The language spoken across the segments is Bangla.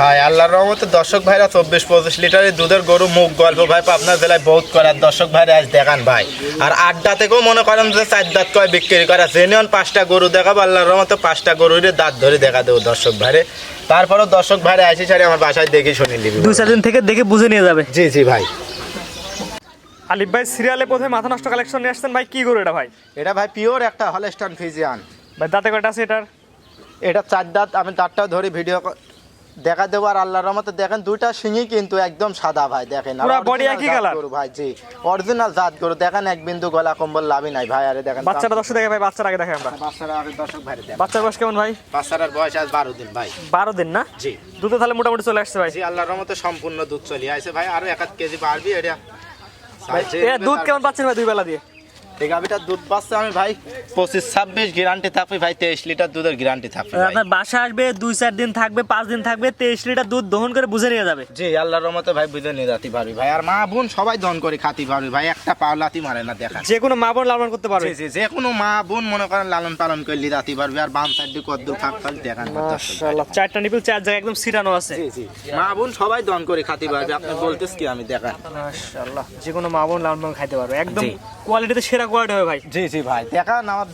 ভাই আল্লাহর রহমতে দর্শক ভাইরা চব্বিশ পঁচিশ লিটারের দুধের গরু মুখ গল্প ভাই আপনার জেলায় বহুত করার দর্শক ভাইরা আজ দেখান ভাই। আর আড্ডা থেকেও মনে করেন যে চার দাঁত কয় বিক্রি করা জেনিয়ন পাঁচটা গরু দেখাবো আল্লাহর রহমতে পাঁচটা গরুর দাঁত ধরে দেখা দেবো দর্শক ভাইরে। তারপরেও দর্শক ভাইরা আসি সারি আমার বাসায় দেখে শুনে নিবি দু চার দিন থেকে দেখে বুঝে নিয়ে যাবে। জি জি ভাই। আলিফ ভাই সিরিয়ালে প্রথমে মাথা নষ্ট কালেকশন নিয়ে আসছেন ভাই কি গরু এটা ভাই? এটা ভাই পিওর একটা হলস্টান ফিজিয়ান ভাই দাঁতে কয়টা আছে এটার? এটা চার দাঁত আমি দাঁতটাও ধরে ভিডিও দেখা দেবো আর আল্লাহর রহমতে দেখেন দুইটা শিঙি কিন্তু একদম সাদা ভাই দেখেন। original একই? গরু ভাই জি। অরিজিনাল জাত গরু দেখেন এক বিন্দু গলা কম্বল লাভই নাই ভাই আরে দেখেন বাচ্চাটা দর্শক দেখে ভাই বাচ্চার আগে দেখে আমরা। বাচ্চারা আগে দর্শক ভাই দেখেন। বাচ্চার বয়স কেমন ভাই? বাচ্চারার বয়স আজ বারো দিন ভাই। বারো দিন না? জি। দুধে তাহলে মোটামুটি চলে আসছে ভাই। জি আল্লাহর রহমতে সম্পূর্ণ দুধ চলে আসে ভাই আরও এক আধ কেজি বাড়বি এটা দুধ কেমন পাচ্ছেন ভাই দুই বেলা দিয়ে? এই গাভিটার দুধ পাচ্ছে আমি ভাই পঁচিশ ছাব্বিশ গ্যারান্টি থাকবে ভাই তেইশ লিটার দুধের গ্যারান্টি থাকবে আপনার বাসা আসবে দুই চার দিন থাকবে পাঁচ দিন থাকবে তেইশ লিটার দুধ দহন করে বুঝে নিয়ে যাবে। জি আল্লাহর রহমতে ভাই বুঝে নিয়ে যাতে পারবি ভাই। আর মা বোন সবাই দন করে খাতি পারবি ভাই একটা পাও লাতি মারে না দেখা। যে কোনো মা বোন লালন করতে পারবে। জি যে কোনো মা বোন মনে করেন লালন পালন করলি রাতি পারবি আর বাম সাইড দিয়ে কদ্দুর ফাঁক ফাঁক দেখান। মাশাআল্লাহ চারটা নিপিল চার জায়গায় একদম সিরানো আছে। জি জি মা বোন সবাই দন করে খাতি পারবে আপনি বলতেছ কি আমি দেখান। মাশাআল্লাহ যে কোনো মা বোন লালন পালন খাইতে পারবে একদম। কোয়ালিটিতে সেরা কোয়ালিটি হবে ভাই। জি জি ভাই দেখান আমার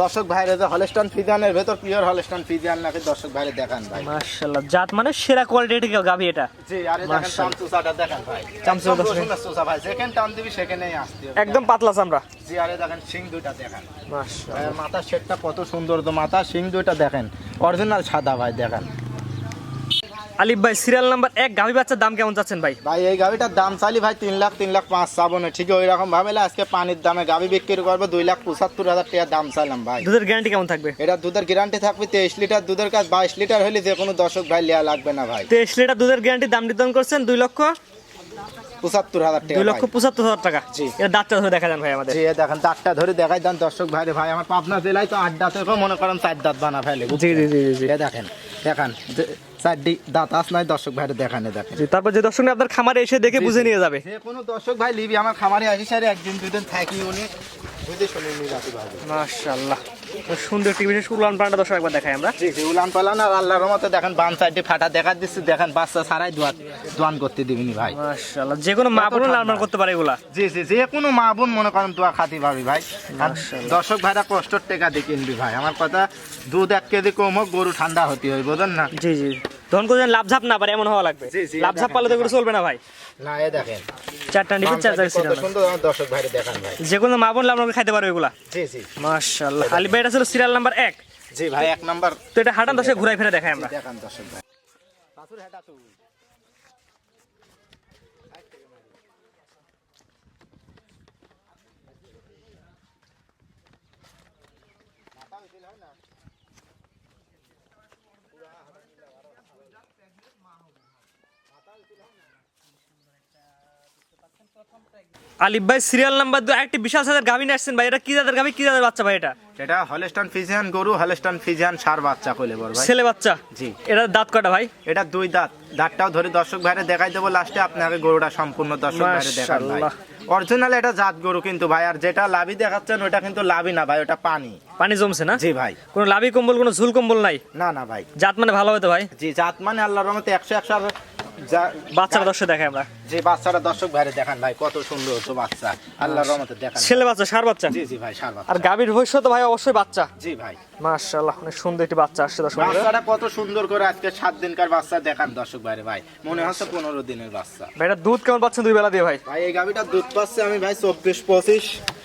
দর্শক ভাইরে যে হলস্টন ফিজিয়ানের ভেতর পিওর হলস্টন ফিজিয়ান নাকি দর্শক ভাইরে দেখান ভাই। মাশাআল্লাহ জাত মানে সেরা কোয়ালিটি গাভি এটা। জি আরে দেখেন চামচুসাটা দেখেন ভাই। চামচুসা। রসুনের চুষা ভাই যেখানে টান দিবি সেখানেই আসতে হবে। একদম পাতলা চামড়া। জি আরে দেখেন সিং দুইটা দেখেন। মাশাআল্লাহ। মাথার শেডটা কত সুন্দর তো মাথা সিং দুইটা দেখেন। অরিজিনাল সাদা ভাই দেখেন। আলিফ ভাই সিরিয়াল নাম্বার এক গাভী বাচ্চার দাম কেমন যাচ্ছেন ভাই? ভাই এই গাভীটার দাম চাইলি ভাই তিন লাখ তিন লাখ পাঁচ চাবনে ঠিক ওই রকম ভাবে আজকে পানির দামে গাভী বিক্রি করব দুই লাখ পঁচাত্তর হাজার টাকা দাম চাইলাম ভাই। দুধের গ্যারান্টি কেমন থাকবে? এটা দুধের গ্যারান্টি থাকবে তেইশ লিটার দুধের কাজ বাইশ লিটার হলে যে কোনো দর্শক ভাই লেয়া লাগবে না ভাই। তেইশ লিটার দুধের গ্যারান্টি দাম নির্ধারণ করছেন দুই লক্ষ পঁচাত্তর হাজার টাকা দুই লক্ষ পঁচাত্তর হাজার টাকা? জি। দাঁতটা ধরে দেখা যান ভাই আমাদের। জি দেখেন দাঁতটা ধরে দেখাই দেন দর্শক ভাই ভাই আমার পাবনা জেলায় তো মনে করেন চার দাঁত বানা ফেলে জি জি জি জি। দেখেন দেখান চারটি দাঁত আস নাই দর্শক দেখানে দেখেন। তারপর যে দর্শক আপনার খামারে এসে দেখে বুঝে নিয়ে যাবে। যে কোনো দর্শক ভাই লিবি আমার খামারে আসি সারে একদিন দুদিন থাকি উনি বুঝে শুনে নিয়ে যাতে পারবে মাশাআল্লাহ। সুন্দর একটি বিশেষ উলান দর্শক একবার দেখাই আমরা। জি জি উলান পালান আর আল্লাহর মতো দেখেন বাম সাইডে ফাটা দেখা দিচ্ছি দেখেন বাচ্চা ছাড়াই দোয়ান দোয়ান করতে দিবিনি ভাই। মাশাআল্লাহ যে কোনো মা বোন। লালন করতে পারে এগুলা। জি জি যে কোনো মা বোন মনে করেন তোয়া খাতি পাবি ভাই। দর্শক ভাইরা কষ্টর টেকা দিয়ে কিনবি ভাই। আমার কথা দুধ এক কেজি কম হোক গরু ঠান্ডা হতে হয় বোঝেন না? জি জি। তখন কোনো লাভ ঝাপ না পারে এমন হওয়া লাগবে। লাভ ঝাপ পালে তো চলবে না ভাই। না এ দেখেন। চারটা নিবি চার সাইডে জায়গায় সিরিয়াল সুন্দর আমার দর্শক ভাইরে দেখান ভাই। যে কোনো মা বোন খাইতে পারবে এগুলা। জি জি। মাশাআল্লাহ। আলিফ ভাই এটা ছিল সিরিয়াল নাম্বার এক। জি ভাই এক নাম্বার। তো এটা হাঁটান দশে ঘুরাই ফিরে দেখাই আমরা। দেখান দর্শক ভাই। আলিফ ভাই সিরিয়াল নাম্বার দু একটি বিশাল সাইজের গাভী নিয়ে আসছেন ভাই। এটা কি জাতের গাভী কি জাতের বাচ্চা ভাই এটা? এটা হলস্টন ফিজিয়ান গরু হলস্টন ফিজিয়ান সার বাচ্চা কইলে বড় ভাই। ছেলে বাচ্চা? জি। এটা দাঁত কটা ভাই? এটা দুই দাঁত। দাঁতটাও ধরে দর্শক ভাইরে দেখাই দেবো লাস্টে আপনাকে গরুটা সম্পূর্ণ দর্শক ভাইরে দেখান ভাই। অরিজিনাল এটা জাত গরু কিন্তু ভাই আর যেটা লাভি দেখাচ্ছেন ওটা কিন্তু লাভি না ভাই ওটা পানি। পানি জমছে না? জি ভাই। কোনো লাভি কম্বল কোনো ঝুল কম্বল নাই? না না ভাই। জাত মানে ভালো হতো ভাই? জি জাত মানে আল্লাহর রহমতে একশো একশো যা- বাচ্চারা দর্শক দেখাই আমরা। যে বাচ্চাটা দর্শক ভাইরে দেখান ভাই কত সুন্দর তো বাচ্চা। আল্লাহর রহমতে দেখান। ছেলে বাচ্চা সার বাচ্চা? জি জি ভাই সার বাচ্চা। আর গাভীর ভবিষ্যৎ ভাই অবশ্যই বাচ্চা। জি ভাই। মাশাআল্লাহ অনেক সুন্দর একটি বাচ্চা আসছে দর্শক। বাচ্চাটা কত সুন্দর করে আজকে সাত দিনকার বাচ্চা দেখান দর্শক ভাইরে ভাই। মনে হচ্ছে পনেরো দিনের বাচ্চা। ভাই এটা দুধ কেমন পাচ্ছেন দুই বেলা দিয়ে ভাই? ভাই এই গাভিটা দুধ পাচ্ছে আমি ভাই চব্বিশ পঁচিশ। Guarantee কেমন দেবে?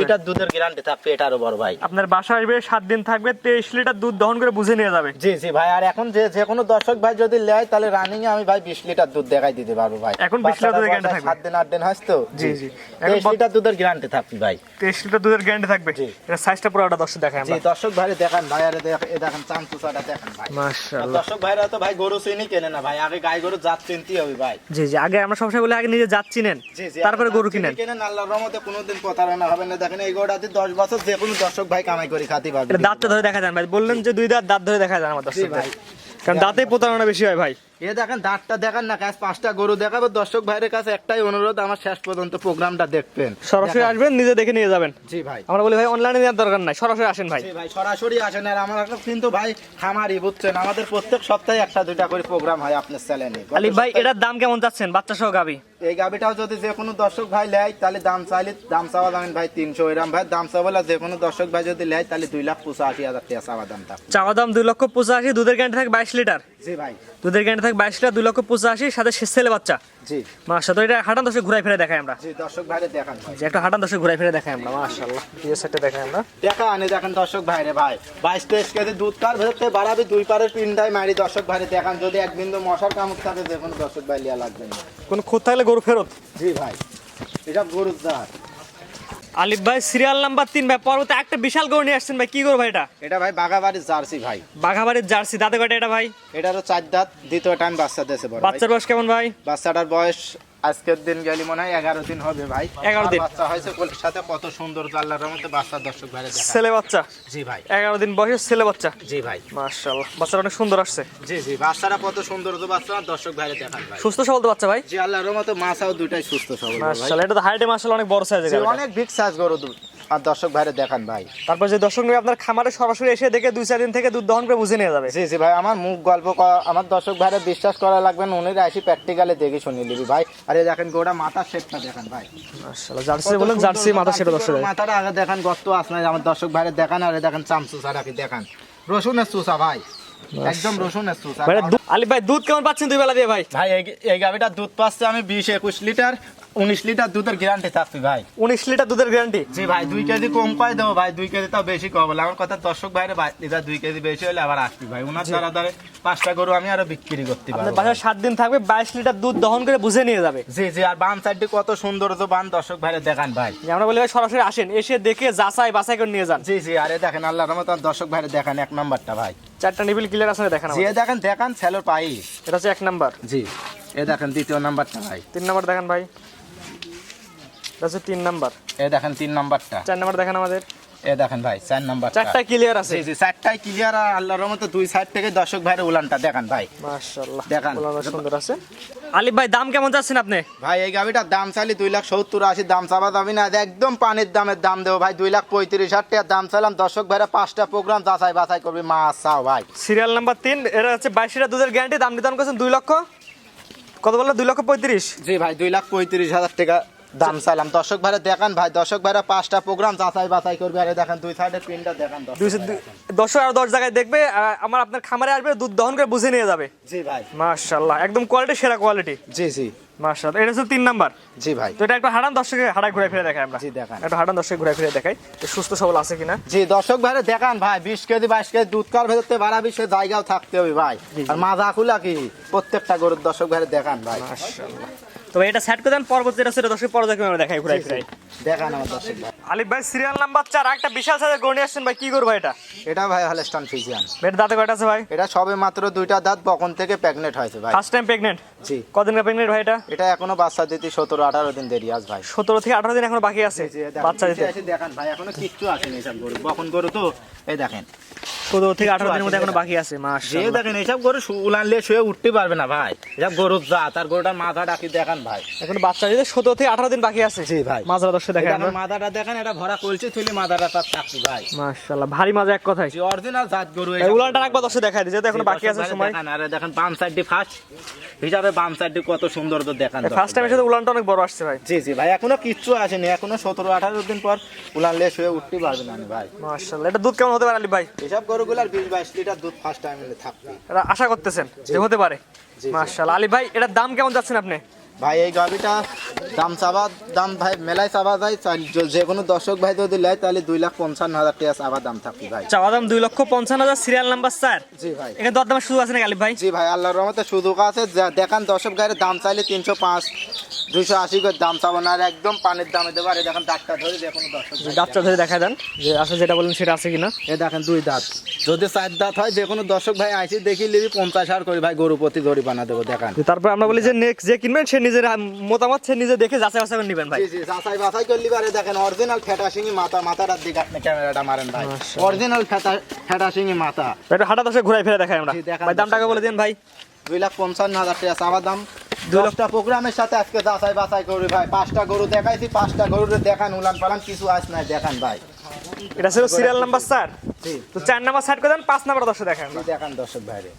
লিটার দুধের গ্যারান্টি থাকবে এটারও বড় ভাই। আপনার বাসা আসবে সাত দিন থাকবে তেইশ লিটার দুধ দহন করে বুঝে নিয়ে যাবে। জি জি ভাই আর এখন যে যে কোনো দর্শক ভাই যদি নেয় তাহলে রানিং এ আমি ভাই বিশ লিটার দুধ দেখাই দিতে পারব ভাই। এখন 20 লিটার দুধের guarantee থাকবে। সাত দিন আট দিন হাস তো? জি, জি। তেইশ লিটার দুধের গ্যারান্টি থাকবি ভাই। তেইশ লিটার দুধের গ্যারান্টি থাকবে। এটা সাইজটা পুরো একটা দর্শক দেখাই আমরা। দর্শক ভাই দেখান ভাই আরে দেখেন চামচুসাটা দেখেন ভাই। মাশাআল্লাহ। দর্শক ভাইরা তো ভাই গরু চিনি কেনে না ভাই আগে গাই গরু জাত চিনতে হবে ভাই। জি জি আগে আমরা সবসময় বলে আগে নিজে জাত চিনেন তারপরে গরু কিনেন। কেনেন আল্লাহর রহমতে কোনোদিন প্রতারণা হবে না। দেখেন এই গোড়াতে দশ বছর যে কোনো দর্শক ভাই কামাই করে খাতে পারবে। দাঁতটা ধরে দেখা যান ভাই। বললেন যে দুই দাঁত দাঁত ধরে দেখা যান আমার দর্শক ভাই। কারণ দাঁতে প্রতারণা বেশি হয় ভাই। এ দেখেন দাঁতটা দেখান না কাজ পাঁচটা গরু দেখাবো। দর্শক ভাইয়ের কাছে একটাই অনুরোধ আমার শেষ পর্যন্ত প্রোগ্রামটা দেখবেন। সরাসরি আসবেন নিজে দেখে নিয়ে যাবেন। জি ভাই। আমরা বলি ভাই অনলাইনে নেওয়ার দরকার নাই সরাসরি আসেন ভাই। জি ভাই সরাসরি আসেন। আর আমার কাছে কিন্তু ভাই খামারি বুঝছেন? আমাদের প্রত্যেক সপ্তাহে একটা দুইটা করে প্রোগ্রাম হয় আপনার চ্যানেলে। আলিফ ভাই এটার দাম কেমন চাচ্ছেন বাচ্চা সহ গাবি? এই গাবিটাও যদি যে কোনো দর্শক ভাই নেয় তাহলে দাম চাইলে দাম চাওয়া দামেন ভাই তিনশো এরম। ভাই দাম চাওয়া যে কোনো দর্শক ভাই যদি নেয় তাহলে দুই লাখ পঁচাশি হাজার টাকা চাওয়া দাম চাওয়া দাম দুই লক্ষ পঁচাশি দুধের গ্যারান্টি থাকে বাইশ লিটার। দুধের গ্যারান্টি থাকে বাইশ লিটার দুই লক্ষ পঁচাশি সাথে শেষ ছেলে বাচ্চা। জি। মাসা তো এটা হাঁটান দশে ঘুরাই ফিরে দেখাই আমরা। দর্শক ভাইরে দেখান যে একটা হাঁটান দশে ঘুরাই ফিরে দেখাই আমরা মাশাআল্লাহ। দিয়ে সেটা দেখাই আমরা। দেখা আনে দেখেন দর্শক ভাইরে ভাই। বাইশ তেইশ কেজি দুধ কার ভেতর বাড়াবি দুই পারের পিন্ডায় মারি দর্শক ভাইরে দেখান। যদি এক বিন্দু মশার কামড় থাকে কোনো দর্শক ভাই লিয়া লাগবে না। কোন খুঁত থাকলে গরু ফেরত। জি ভাই এটা গরুর জাত। আলিফ ভাই সিরিয়াল নাম্বার তিন ভাই পর্বতে একটা বিশাল গরু নিয়ে আসছেন ভাই কি করব ভাই এটা? এটা ভাই বাঘাবাড়ির জার্সি ভাই। বাঘাবাড়ির জার্সি দাদা কটা এটা ভাই? এটারও চার দাঁত দ্বিতীয় টাইম বাচ্চা দিয়েছে বড় বাচ্চার বয়স কেমন ভাই? বাচ্চাটার বয়স আজকের দিন গেলি মনে হয় এগারো দিন হবে ভাই। 11 দিন। বাচ্চা হয়েছে কোলের সাথে কত সুন্দর জাল্লার মধ্যে বাচ্চা দর্শক ভাই ছেলে বাচ্চা? জি ভাই। এগারো দিন বয়সের ছেলে বাচ্চা? জি ভাই। মার্শাল বাচ্চাটা অনেক সুন্দর আসছে। জি জি বাচ্চারা কত সুন্দর তো বাচ্চা দর্শক ভাই দেখান ভাই। সুস্থ সবল তো বাচ্চা ভাই? জি আল্লাহর মতো মাছাও দুটাই সুস্থ সবল ভাই। এটা তো হাইটে মার্শাল অনেক বড় সাইজ অনেক বিগ সাইজ গরু দু- আর দর্শক ভাইরে দেখান ভাই। তারপর যে দর্শক নিয়ে আপনার খামারে সরাসরি এসে দেখে দুই চার দিন থেকে দুধ দহন করে বুঝে নিয়ে যাবে। জি জি ভাই আমার মুখ গল্প আমার দর্শক ভাইরে বিশ্বাস করা লাগবে না উনি আসি প্র্যাকটিক্যালে দেখে শুনে নিবি ভাই। আরে দেখেন গোটা মাথার শেপটা দেখেন ভাই। মাশাআল্লাহ জার্সি বলেন জার্সি মাথা সেটা দর্শক গরুর মাথাটা আগে দেখান গর্ত আসলে আমার দর্শক ভাইরে দেখান আরে দেখেন চামচুসা রাখি দেখান। রসুনের চুষা ভাই একদম চুষা ভাই এটা ভাই দুধ কেমন পাচ্ছেন দুই বেলা দিয়ে ভাই? ভাই এই- এই গাভিটার দুধ পাচ্ছে আমি বিশ একুশ লিটার উনিশ লিটার দুধের গ্যারান্টি থাকছি ভাই। উনিশ লিটার দুধের গ্যারান্টি জি ভাই দুই কেজি কম কয় দেবো ভাই দুই কেজি তাও বেশি কম বলে আমার কথা দর্শক ভাইরে ভাই লিটার দুই কেজি বেশি হলে আবার আসবি ভাই। ওনার দ্বারা দ্বারা পাঁচটা গরু আমি আরও বিক্রি করতে পারব বাসায় সাত দিন থাকবে বাইশ লিটার দুধ দহন করে বুঝে নিয়ে যাবে। জি জি আর বাম সাইডটি কত সুন্দর তো বান দর্শক ভাইরে দেখান ভাই। আমরা বলি ভাই সরাসরি আসেন এসে দেখে যাচাই বাছাই করে নিয়ে যান। জি জি আরে দেখেন আল্লাহর রহমত দর্শক ভাইরে দেখান এক নাম্বারটা ভাই। চারটা নিবিল ক্লিয়ার আছে দেখেন জি দেখেন দেখান সেলোর পাই। এটা হচ্ছে এক নাম্বার। জি এ দেখেন দ্বিতীয় নাম্বারটা ভাই। তিন নাম্বার দেখেন ভাই। হচ্ছে তিন নাম্বার। এ দেখেন তিন নাম্বারটা। চার নাম্বার দেখেন আমাদের। এ দেখেন ভাই চার নাম্বার চারটা ক্লিয়ার আছে। জি চারটাই ক্লিয়ার আর আল্লাহর রহমতে দুই সাইড থেকে দর্শক ভাইরে উলানটা দেখান ভাই। মাশাআল্লাহ দেখান। সুন্দর আছে। আলিফ ভাই দাম কেমন চাচ্ছেন আপনি? ভাই এই গাভিটার দাম চাইলে দুই লাখ সত্তর আশি দাম চাবা যাবি না। একদম পানির দামের দাম দেবো ভাই দুই লাখ পঁয়ত্রিশ হাজার টাকার দাম চাইলাম। দর্শক ভাইরা পাঁচটা প্রোগ্রাম যাচাই বাছাই করবি মাছ চাও ভাই। সিরিয়াল নাম্বার তিন এটা হচ্ছে বাইশ লিটার দুধের গ্যারান্টি দাম নির্ধারণ করছেন দুই লক্ষ। কত বলল? দুই লক্ষ পঁয়ত্রিশ। জি ভাই দুই লাখ পঁয়ত্রিশ হাজার টাকা দাম চাইলাম। দর্শক ভাইরা দেখান ভাই দর্শক ভাইরা পাঁচটা প্রোগ্রাম যাচাই বাছাই করবে। আরে দেখেন দুই সাইডের পিনটা দেখান দর্শক আর দশ জায়গায় দেখবে আমার আপনার খামারে আসবে দুধ দহন করে বুঝে নিয়ে যাবে। জি ভাই। মাশাআল্লাহ একদম কোয়ালিটি সেরা কোয়ালিটি জি জি। মাশাআল্লাহ এটা হচ্ছে তিন নাম্বার। জি ভাই। তো এটা একটু হাঁটান দর্শকে ঘুরে ফিরে দেখাই আমরা। জি, দেখান। একটু হাঁটান দর্শকে ঘুরে ফিরে দেখাই যে সুস্থ সবল আছে কিনা। জি দর্শক ভাইরা দেখান ভাই বিশ কেজি বাইশ কেজি দুধ কার ভেতরতে বাড়াবি সে জায়গাও থাকতে হবে ভাই। আর মাজা খুলা কি? প্রত্যেকটা গরুর দর্শক ভাইরা দেখান ভাই। মাশাআল্লাহ। তো এটা সেট করে দেন পরবর্তী এটা সেটা দর্শক পরে দেখে আমরা দেখাই ঘুরে ফিরে দেখান আমার দর্শক ভাই। আলিফ ভাই সিরিয়াল নাম্বার চার একটা বিশাল সাইজের গড়ি আসছেন ভাই কি করব এটা? এটা ভাই হলেস্টন ফিজিয়ান বেড দাঁতে কয়টা আছে ভাই? এটা সবে মাত্র দুইটা দাঁত বকন থেকে প্রেগনেন্ট হয়েছে ভাই। ফার্স্ট টাইম প্রেগনেন্ট জি। কদিন প্রেগনেন্ট ভাই এটা? এটা এখনও বাচ্চা দিতে সতেরো আঠারো দিন দেরি আজ ভাই। সতেরো থেকে আঠারো দিন এখনও বাকি আছে বাচ্চা দিতে। দেখান ভাই এখনও কিচ্ছু আসেনি এইসব গরু। বকন গরু তো এই দেখেন। সতেরো থেকে আঠারো দিনের মধ্যে এখনও বাকি আছে যে মাশাআল্লাহ দেখেন এইসব গরু উলানলে শুয়ে উঠতে পারবে না ভাই এসব গরুর জাত আর গরুটার মাথা ডাকি দেখান ভাই। এখন বাচ্চা দিতে সতেরো থেকে আঠারো দিন বাকি আছে। জি ভাই। মাঝরা দর্শক দেখেন মাথাটা দেখেন এটা ভরা কলছে তুলে মাথাটা তার থাকছে ভাই। মাশাআল্লাহ ভারী মাজা এক কথাই যে অরিজিনাল জাত গরু এই উলানটা রাখবা দর্শক দেখাই দিই যেহেতু এখনও বাকি আছে সময়। আরে দেখেন বাম সাইডটি ফার্স্ট হিসাবে বাম সাইডটি কত সুন্দর তো দেখান ফার্স্ট টাইম এসে উলানটা অনেক বড় আসছে ভাই। জি জি ভাই এখনও কিচ্ছু আসেনি এখনও সতেরো আঠারো দিন পর উলান লেস হয়ে উঠতে পারবে না ভাই। মাশাআল্লাহ এটা দুধ কেমন হতে পারে ভাই? এসব গরুগুলার বিশ বাইশ লিটার দুধ ফার্স্ট টাইম থাকবে। আশা করতেছেন যে হতে পারে। মাশাআল্লাহ। আলিফ ভাই এটার দাম কেমন যাচ্ছেন আপনি? ভাই এই গাভিটা দাম চাবা দাম ভাই মেলায় চাবা যায় যে- কোনো দর্শক ভাই যদি নেয় তাহলে দুই লাখ পঞ্চান্ন হাজার টাকা চাবা দাম থাকবে ভাই। চাওয়া দাম দুই লক্ষ পঞ্চান্ন হাজার সিরিয়াল নাম্বার চার জি ভাই। এখানে দরদামের সুযোগ আছে নাকি আলিফ ভাই? জি ভাই আল্লাহর রহমতে সুযোগ আছে। দেখান দর্শক গাড়ির দাম চাইলে তিনশো পাঁচ দুইশো আশি করে দাম চাবো না আর একদম পানির দামে দেবো। আর দেখেন দাঁতটা ধরে যে কোনো দর্শক দাঁতটা ধরে দেখা দেন যে আসলে যেটা বলেন সেটা আছে কিনা। এ দেখেন দুই দাঁত। যদি চার দাঁত হয় যে কোনো দর্শক ভাই আইসি দেখি লিবি পঞ্চাশ হাজার করে ভাই গরু প্রতি জরিমানা দেবো দেখান। তারপর আমরা বলি যে নেক্সট যে কিনবেন সে নিজের মতামত সে নিজে দেখে যাচাই বাছাই করে নেবেন ভাই। জি জি যাচাই বাছাই করলি পারে দেখেন অরিজিনাল ফেটা শিঙি মাথা মাথাটার দিকে আপনি ক্যামেরাটা মারেন ভাই। অরিজিনাল ফেটা ফেটা শিঙি মাথা। এটা হাঁটা দশে ঘুরাই ফেরে দেখাই আমরা। ভাই দাম টাকা বলে দিন ভাই। দুই লাখ পঞ্চান্ন হাজার টাকা চাওয়া দাম। দশটা প্রোগ্রামের সাথে আজকে যাচাই বাছাই করি ভাই। পাঁচটা গরু দেখাইছি পাঁচটা গরুর দেখান উলান পালান কিছু আস নাই দেখান ভাই। এটা ছিল সিরিয়াল নাম্বার চার। তো চার নাম্বার সাইড করে দেন পাঁচ নাম্বার দশে দেখেন দেখান দর্শক ভাইরে।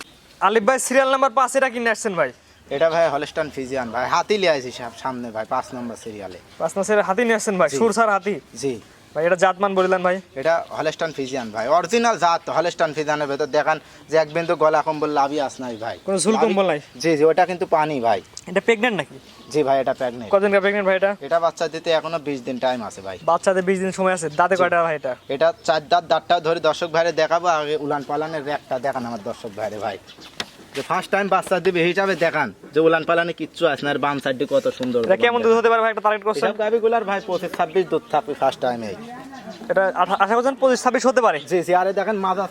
আলিফ ভাই সিরিয়াল নাম্বার পাঁচ এটা কিনে আসছেন ভাই। এটা ভাই হলস্টান ফিজিয়ান ভাই। হাতি লিয়ে আইছি সামনে ভাই পাঁচ নম্বর সিরিয়ালে পাঁচ নাম্বার হাতি নিয়ে আসছেন ভাই? সুরসার হাতি? জি। ভাই এটা জাতমান বললেন ভাই। এটা হলস্টান ফিজিয়ান ভাই। অরিজিনাল জাত হলস্টান ফিজিয়ানের ভেতর দেখান যে এক বিন্দু গলা কম্বল লাভি আস নাই ভাই। কোনো ঝুল কম্বল নাই? জি জি ওটা কিন্তু পানি ভাই। এটা প্রেগনেন্ট নাকি? জি ভাই এটা প্রেগনেন্ট কদিনকার প্রেগনেন্ট ভাই এটা? এটা বাচ্চা দিতে এখনও বিশ দিন টাইম আছে ভাই। বাচ্চাদের বিশ দিন সময় আছে। দাঁতে কয়টা ভাই এটা? এটা চার দাঁত দাঁতটা ধরে দর্শক ভাইরে দেখাবো আগে উলান পালানের র্যাকটা দেখান আমার দর্শক ভাইরে ভাই। যে ফার্স্ট টাইম বাচ্চা দিবে হিসাবে দেখান যে উলান পালানে কিচ্ছু আছে না আর বাম সাইডে কত সুন্দর এটা কেমন দুধ হতে পারে ভাই একটা টার্গেট করছেন এসব গাভিগুলার ভাই পঁচিশ ছাব্বিশ দুধ থাকবে ফার্স্ট টাইমে এটা আশা করছেন পঁচিশ ছাব্বিশ হতে পারে? জি জি আরে দেখেন মাদা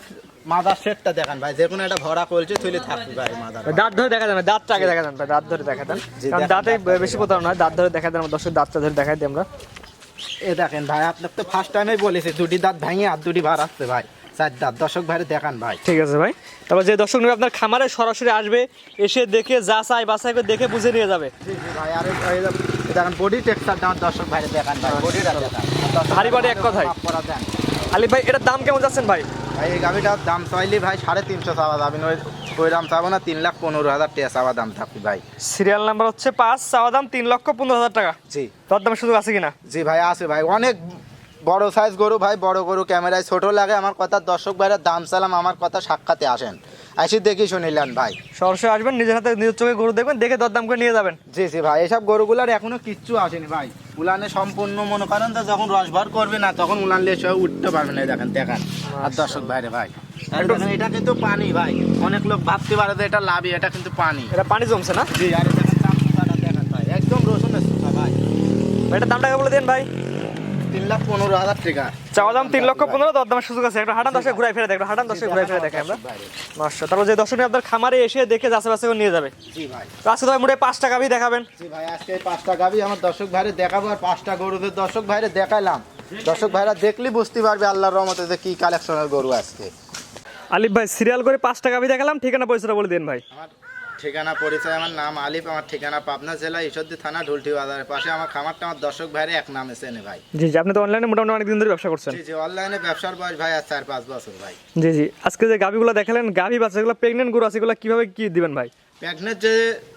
মাদার সেটটা দেখান ভাই যে কোনো একটা ভরা কলছে তুলে থাকবে ভাই মাদার। দাঁত ধরে দেখা যাবে দাঁতটা আগে দেখা ভাই দাঁত ধরে দেখা দেন কারণ দাঁতে বেশি কোথাও নয় দাঁত ধরে দেখা দেন দর্শক দাঁতটা ধরে দেখাই দিই আমরা। এ দেখেন ভাই আপনার তো ফার্স্ট টাইমে বলেছি দুটি দাঁত ভেঙে আর দুটি ভার আসছে ভাই। চার দাঁত। দর্শক ভাইরে দেখান ভাই। ঠিক আছে ভাই। তারপর যে দর্শক নেবে আপনার খামারে সরাসরি আসবে এসে দেখে যা চাই করে দেখে বুঝে নিয়ে যাবে। ভাই আর দেখেন বডি টেক্সচার আমার দর্শক ভাইরে দেখান ভাই বডিটা দেখান। ভারী এক এটার দাম কেমন যাচ্ছেন ভাই? ভাই এই গাভিটার দাম চাইলি ভাই সাড়ে তিনশো চাওয়া যাবে ওই- ওই দাম চাবো না তিন লাখ পনেরো হাজার টাকা চাওয়া দাম থাকবে ভাই। সিরিয়াল নাম্বার হচ্ছে পাঁচ চাওয়া দাম তিন লক্ষ পনেরো হাজার টাকা। জি। দামের সুযোগ আছে কিনা? জি ভাই আছে ভাই অনেক বড় সাইজ গরু ভাই বড় গরু ক্যামেরায় ছোট লাগে। আমার কথা দর্শক ভাইরা দাম সালাম আমার কথা সাক্ষাতে আসেন। আসি দেখি শুনিলেন ভাই। সরাসরি আসবেন নিজের হাতে নিজের চোখে গরু দেখবেন দেখে দরদাম করে নিয়ে যাবেন। জি জি ভাই এসব গরুগুলার এখনও কিচ্ছু আসেনি ভাই। উলানে সম্পূর্ণ মনে করেন তো যখন রস রসভর করবে না তখন উলান লিয়ে সব উঠতে পারবে না দেখেন দেখেন। আর দর্শক ভাইরে ভাই আর এটা কিন্তু পানি ভাই। অনেক লোক ভাবতে পারে যে এটা লাভি এটা কিন্তু পানি। এটা পানি জমছে না? জি আরে দেখেন দাম দেখেন ভাই একদম রসুনের সুতা ভাই। এটার দাম বলে দেন ভাই। তিন লাখ পনেরো হাজার টাকা। চাওয়া দাম তিন লক্ষ পনেরো দরদামের সুযোগ আছে। একটা হাঁটান দশে ঘুরাই ফেরে দেখো হাঁটান দশে ঘুরাই ফেরে দেখে আমরা ভাইরে। তারপর যে দর্শক আপনার খামারে এসে দেখে নিয়ে যাবে। জি ভাই। তো আজকে তো মোটে পাঁচ টাকা দেখাবেন। জি ভাই আজকে পাঁচটা গাভি আমার দর্শক ভাইরে দেখাবো আর পাঁচটা গরুদের দর্শক ভাইরে দেখাইলাম। দর্শক ভাইরা দেখলি বুঝতে পারবে আল্লাহর রহমতে যে কি কালেকশনের গরু আজকে। আলিফ ভাই সিরিয়াল করে পাঁচ টাকা দেখালাম ঠিকানা পয়সাটা বলে দিন ভাই। ঠিকানা পরিচয় আমার নাম আলিফ আমার ঠিকানা পাবনা জেলা ঈশ্বরদী থানা ঢুলটি বাজারের পাশে আমার খামারটা আমার দর্শক ভাইরে এক নামে চেনে ভাই। জি জি আপনি তো অনলাইনে মোটামুটি অনেক দিন ধরে ব্যবসা করছেন। জি জি অনলাইনে ব্যবসার বয়স ভাই আর চার পাঁচ বছর ভাই। জি জি আজকে যে গাভিগুলো দেখালেন গাভি বাচ্চাগুলো প্রেগনেন্ট গরু আছে এগুলো কীভাবে কি দিবেন ভাই? প্যাগনেট যে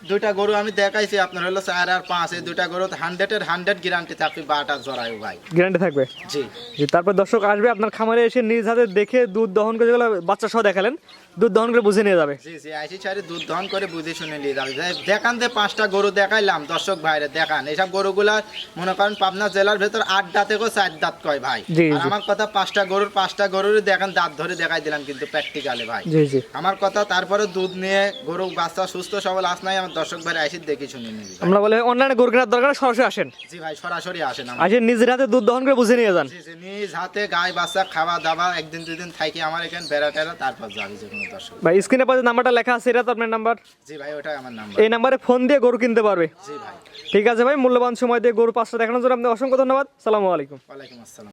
দুইটা গরু আমি দেখাইছি আপনার হলো চার আর পাঁচ এই দুইটা গরু হান্ড্রেডের হান্ড্রেড গ্যারান্টি থাকবে বাটা জরায়ু ভাই। গ্যারান্টি থাকবে? জি। জি তারপর দর্শক আসবে আপনার খামারে এসে নিজ হাতে দেখে দুধ দহন করে যেগুলো বাচ্চা সহ দেখালেন দুধ দহন করে বুঝে নিয়ে যাবে। জি জি আইসি সারি দুধ দহন করে বুঝে শুনে নিয়ে যাবে। দেখান যে পাঁচটা গরু দেখাইলাম দর্শক ভাইরে দেখান। এইসব গরুগুলা মনে করেন পাবনা জেলার ভেতর আট দাঁত থেকেও চার দাঁত কয় ভাই? আর আমার কথা পাঁচটা গরুর পাঁচটা গরুর দেখান দাঁত ধরে দেখাই দিলাম কিন্তু প্র্যাকটিক্যালে ভাই। আমার কথা তারপরে দুধ নিয়ে গরু বাচ্চা সুস্থ সবল আস নাই আমার দর্শক ভাইরে আইসি দেখে শুনে ভাই। আমরা বলে অনলাইনে গরু কেনার দরকার সরাসরি আসেন। জি ভাই সরাসরি আসেন আমার। আসে নিজের হাতে দুধ দহন করে বুঝে নিয়ে যান। নিজ হাতে গায়ে বাচ্চা খাওয়া দাওয়া একদিন দুদিন থাকি আমার এখানে বেড়া টেরা তারপর যাবি যে কোনো দর্শক। ভাই স্ক্রিনে পাশে নাম্বারটা লেখা আছে এটা তো আপনার নাম্বার? জি ভাই ওটাই আমার নাম্বার। এই নাম্বারে ফোন দিয়ে গরু কিনতে পারবে। জি ভাই। ঠিক আছে ভাই মূল্যবান সময় দিয়ে গরু পাঁচটা দেখানোর জন্য আপনি অসংখ্য ধন্যবাদ। সালামু আলাইকুম। ওয়ালাইকুম আসসালাম।